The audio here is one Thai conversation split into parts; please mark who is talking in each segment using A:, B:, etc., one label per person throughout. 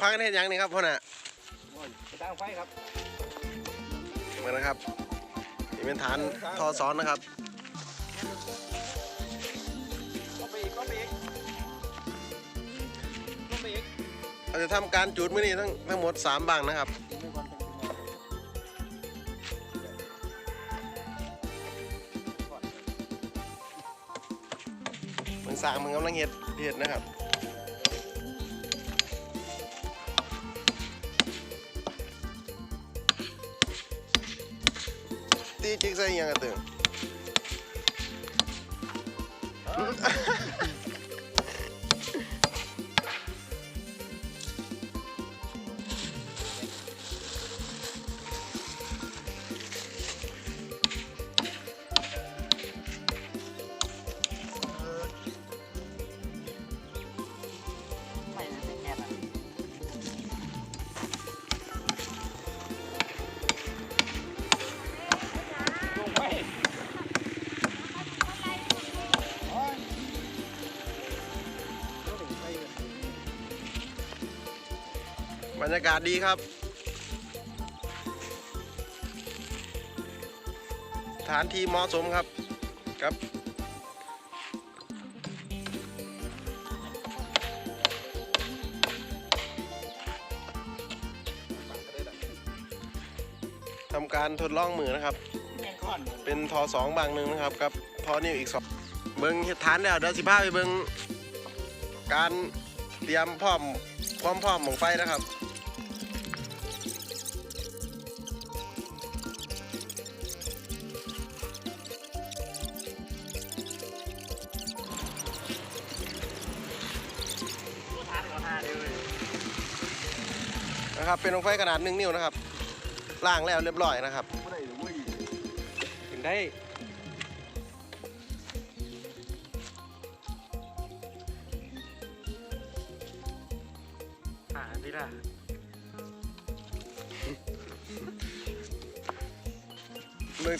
A: พากันเห็นยังนี่ครับพ่อน่ะ
B: โอ้ยไปตั้งไฟครับ
A: มานะครับนี่เป็นฐานทอซ้อนนะครับ
B: ก็ไปอีกก็ไปอีกก็ไปอีก
A: เราจะทำการจูดมื้อนี้ทั้งทั้งหมดสามบังนะครับมันสร้างมันกำลังเห็ดเห็ดนะครับ ตีจิกใรรยากาศดีครับฐานที่เหมาะสมครับครับทำการทดลองมือนะครับ เป็นทอสองบางหนึ่งนะครับกับทอนิ้วอีกสองเบิ้งเฮ็ดฐานแล้วเดี๋ยวสิพาไปเบิ้งการเตรียมพร้อมความพร้อมของไฟนะครับ
B: นะ
A: ครับ เป็นของไฟขนาดหนึ่งนิ้วนะครับล่างแล้วเรียบร้อยนะครับ
B: ไม่ได้หรือไม่
A: ถึงได้
B: หาที่ละ
A: มือ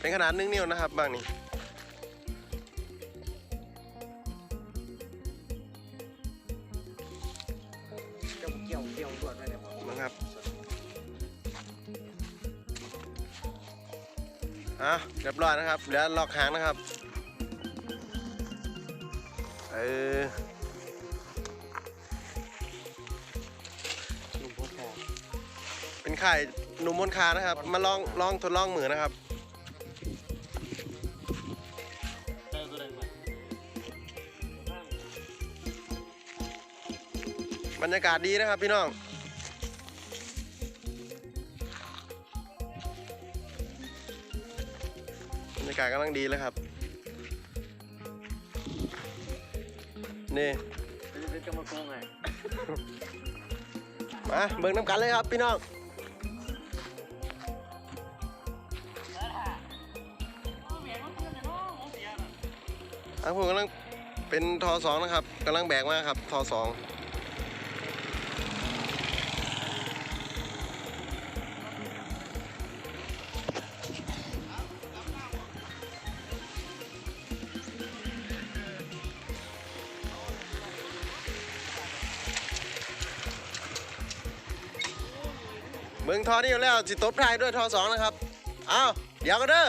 A: เป็นขนาดหนึ่งนิ้วนะครับบางนี้ อะเรียบร้อยนะครับเดี๋ยวล็อกหางนะครับเออเป็นไข่หนุ่มบนคานะครับ มาลองลองทดลองมือนะครับบรรยากาศดีนะครับพี่น้องากาศกำลังดีแล้วครับ นี่
B: จะเป็นกรรมกรไง
A: มาเบิ่งน้ำกันเลยครับพี่น้องอังผมกำลังเป็นทอสองนะครับกำลังแบกมาครับทอสอง เบิ่งทอนี่อยู่แล้วสิตบท้ายด้วยทอสองนะครับ เอาเดี๋ยวกันเด้อ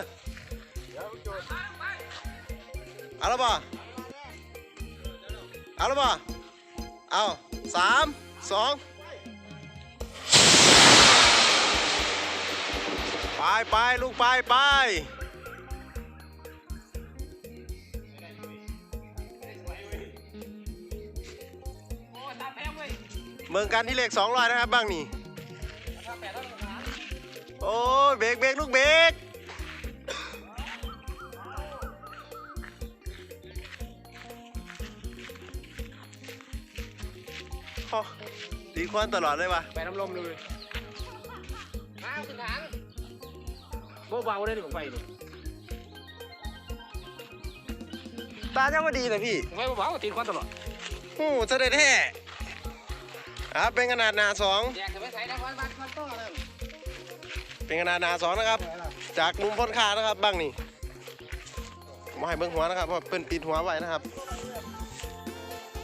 A: เอาล้วป่ะเอาล้วป่ะเอาสามสองไปไปลูกไปไปเมืองกันที่เลขสองร้อยนะครับบ้างนี่ โอ้ยเบรกเบรกลูกเบรกโอ้ตีควันตลอดเลยวะ
B: ไปน้ำลมเลยอ้าวขึ้นทางโบ๊ะเบาได้ดิผมไปดิ
A: ตาเจ้ามาดีนะพี่
B: ผมไปเบาๆตีนควันตลอด
A: โอ้เสด็จแท้ครับเป็นขนาดหนาสอง
B: เป็
A: นขนาดหนาสองนะครับ จากมุมพ้นขานะครับบ้างนี่มาให้เบิ้งหัวนะครับเพราะเป็นปิดหัวไว้นะครับ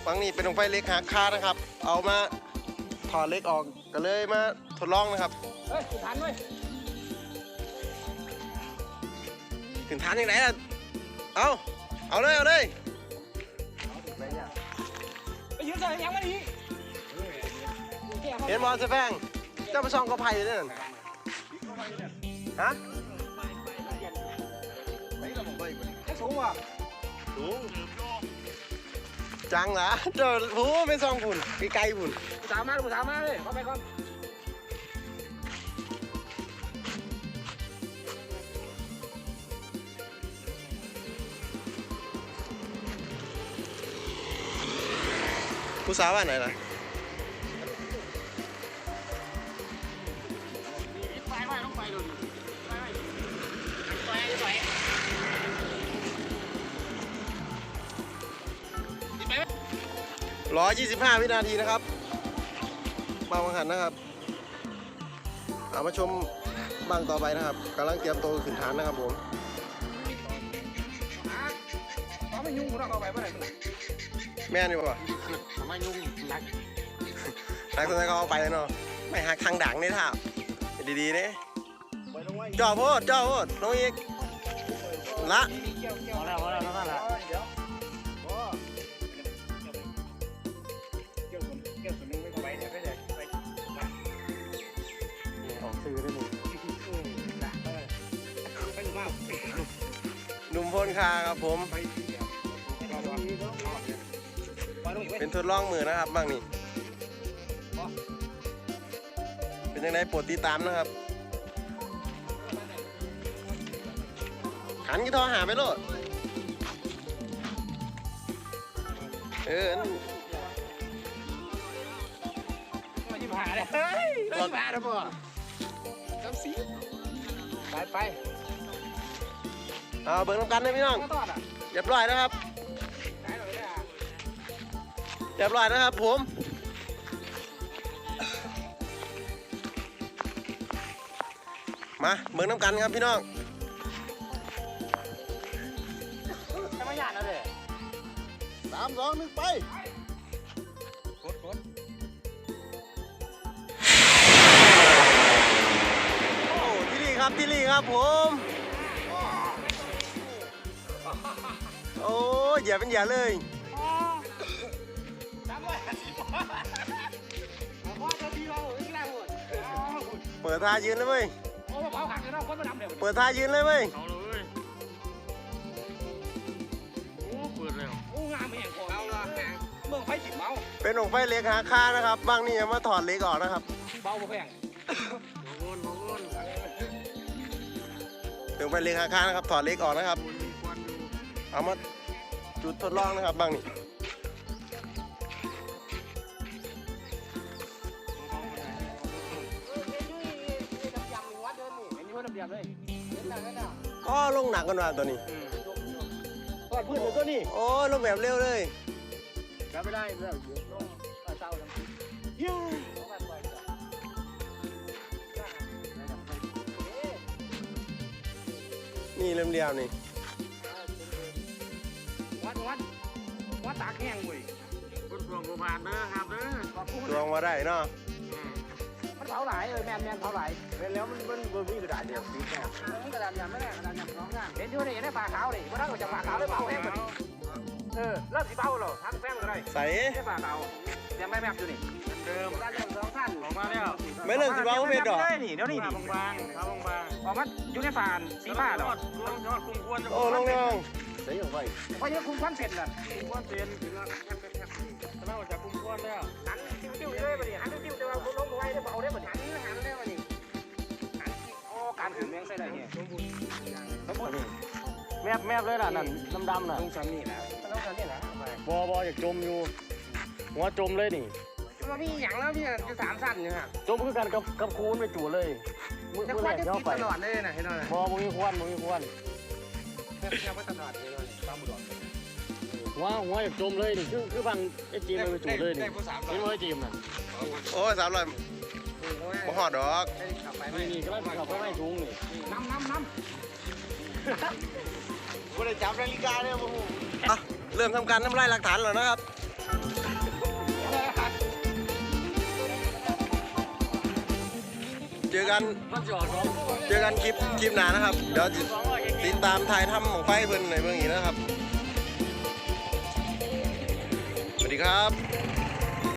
A: ฟังนี้เป็นลงไฟเล็กหักคานะครับ เอามาถอดเล็กออกก็เลยมาทดลองนะครับ
B: เฮ้ยทันเว้ย
A: ถึงทานยังไงล่ะ เอาเอาเลย เอาเลย
B: ไปยืนใส่ยังไม่ดี
A: เห็นบอลเสแฟงเจ้าไปซองกระไผ่เลยนั่น ฮะ
B: ไอ้สูงว่ะ
A: จังเหรอเจ้าผู้ไม่ซองบุญไกลๆบุญ
B: กูสามมากูสามมาเลยเข้าไปก่อน
A: ผู้สาวว่าไหนล่ะ 125 วินาทีนะครับบาวังหันนะครับเอามาชมบางต่อไปนะครับกำลังเตรียมตัวขึ้นฐานนะครับผม
B: ไม่ยุ่งเราเอาไปเมื่อไหร่
A: แม่นี่ป่ะ
B: ไม่ยุ่งรัก
A: รักคนนั้นก็เอาไปเนาะไม่หักทางด่างนี่ท่าดีๆนี่จ่อโพดจ่อโพดน้องอีกละ
B: พอแล้วพอแล้ว
A: หนุ่มพลคาครับผม
B: เปลงอีกเว้ย
A: เป็นทดลองมือนะครับบ้างนี่ เป็นยังไงโปรดติดตามนะครับ ขันกี่ทอหาไปโลด เอิ่น
B: มายิ้มหาเลยเฮ้ยยิ้มหาเลยป่ะจำสีไปไป
A: เอาเบิ่งน้ำกันนะพี่น้อง
B: ก็ตอดอะ
A: เรียบร้อยนะครับ
B: ไหนหน่อยเนี่ย
A: เรียบร้อยนะครับ ผมมาเบิ่งน้ำกันครับพี่น้อง
B: จะมาหยาดแล้วเลย
A: สามสองหนึ่งไป
B: กดกด
A: โอ้ที่นี่ครับที่นี่ครับผม โอ้ยอย่าเป็นอย่าเลย
B: จำไว้เอาพ่อจะดีเราอีกแล้วหมด
A: เปิดท่ายืนเลยเว้ย
B: โอ้เผาหักเลยเนาะคนมาดำเดี๋ยว
A: เปิดท่ายืนเลยเว้ย
B: เอาเลยโอ้เปิดแล้วโอ้งามแห่งของเอาละเมืองไฟจิบเบา
A: เป็นองค์ไฟเล็กหาคานะครับบางนี่ยังมาถอดเล็กออกนะครับ
B: เบาบ่แพงโอนโอน
A: เป็นองค์ไฟเล็กหาคานะครับถอดเล็กออกนะครับ
B: มีควันอยู่
A: เอามา จุดทดลองนะครับบางนี่ก็ลงหนักกันมาตัวนี้
B: ก็พื้นเลยตัวนี้
A: โอ้ลงแบบเร็วเลย
B: กลับไม่ได้แล้วลงเศร้าทั้งทียู
A: นี่เรียมๆนี่
B: ตากแห้งเว้ย
C: คุณพวงผู้ผ่านเด้อครับเด้อ
B: ขอบคุณ
A: ลองมาได้เนาะ
B: มันเผาหลายเลยแมนแมนเผาหลายเป็นแล้วมันมันมันมีกระดาษเดียวสีแดงกระดาษยำไม่ได้กระดาษยำร้องงานเห็นอยู่นี่ได้ปลาขาวนี่ว่าถ้าเราจะปลาขาวได้เผาแห้งเออเริ่มสีเผาหรอทำแป้งก็ได้
A: ใส่
B: ได้ปลาขาวยังไม่แมบอยู่นี่
C: เดิม
B: กระดาษยำสองท่าน
C: ออกมาแล้ว
A: ไม่เริ่มสิว่าเขาเป็นดอก
B: นี่เดี๋ยวนี้
C: ขา
B: นี่
C: บางๆขาบาง
B: ออกมาอยู่ในฝาน
C: ๆ
B: สีผ้าหรอย
C: อดยอดยอดคุ้มควร
A: โอ้ลงลง
B: เพราะยังคุมความเสร็จน่ะ
C: คุ้มควรเตียนถึงแล้วแคบแคบแคบเราจะคุ้มควรแล้ว
B: หันติ้วๆเลยบ่ดิหันติ้วแต่ว่าลงไว้ได้เอาได้บ่หันหันได้บ่นี่หันโอ้การถึงแมงใส่ได้เนี่ยสมบูรณ์สมบูรณ์
C: แมบแมบเลยล่ะนั่นดำๆน่ะ
B: ตรงชั้นนี่นะตรงชั้นนี่นะ
C: บอบออยากจมอยู่หัวจมเลยนี่
B: มันมีอย่างแล้วพี่จะสามสั้นเนี่ยฮะ
C: จมคือกันกับกับคูนไปจู่เลยมือ
B: ค
C: แร
B: วัน
C: ก
B: จะ
C: เข้า
B: ติด
C: ไป
B: ตลอดเลยนะเห็นไหม
C: บอมีควันมีควัน
B: จะไม่ตลอดเลยตามบุด
C: หัวหัวอยากจมเลยนี่คือคือบางไอ้จีมมันไปจู่เลยนี่
B: ได้ผู้สาม
C: เห็นว่าไอ้จีมน่ะ
A: โอ้ยสามร้อยบ่หอดดอก
B: กลับไป
C: นี่นี่ก็ไล่ขับไปไม่สูงนี่
B: น้ำน้ำน้ำบ่ได้จับนาฬิกาเนี่ยโอ้โห
A: อะเริ่มทำการทำลายหลักฐานแล้วนะครับเจอกัน
C: มันจอดของ
A: เจอกันคลิป คลิปหน้านะครับ เดี๋ยวติดตามถ่ายทำของไฟเพิ่นในเมืองนี้นะครับ สวัสดีครับ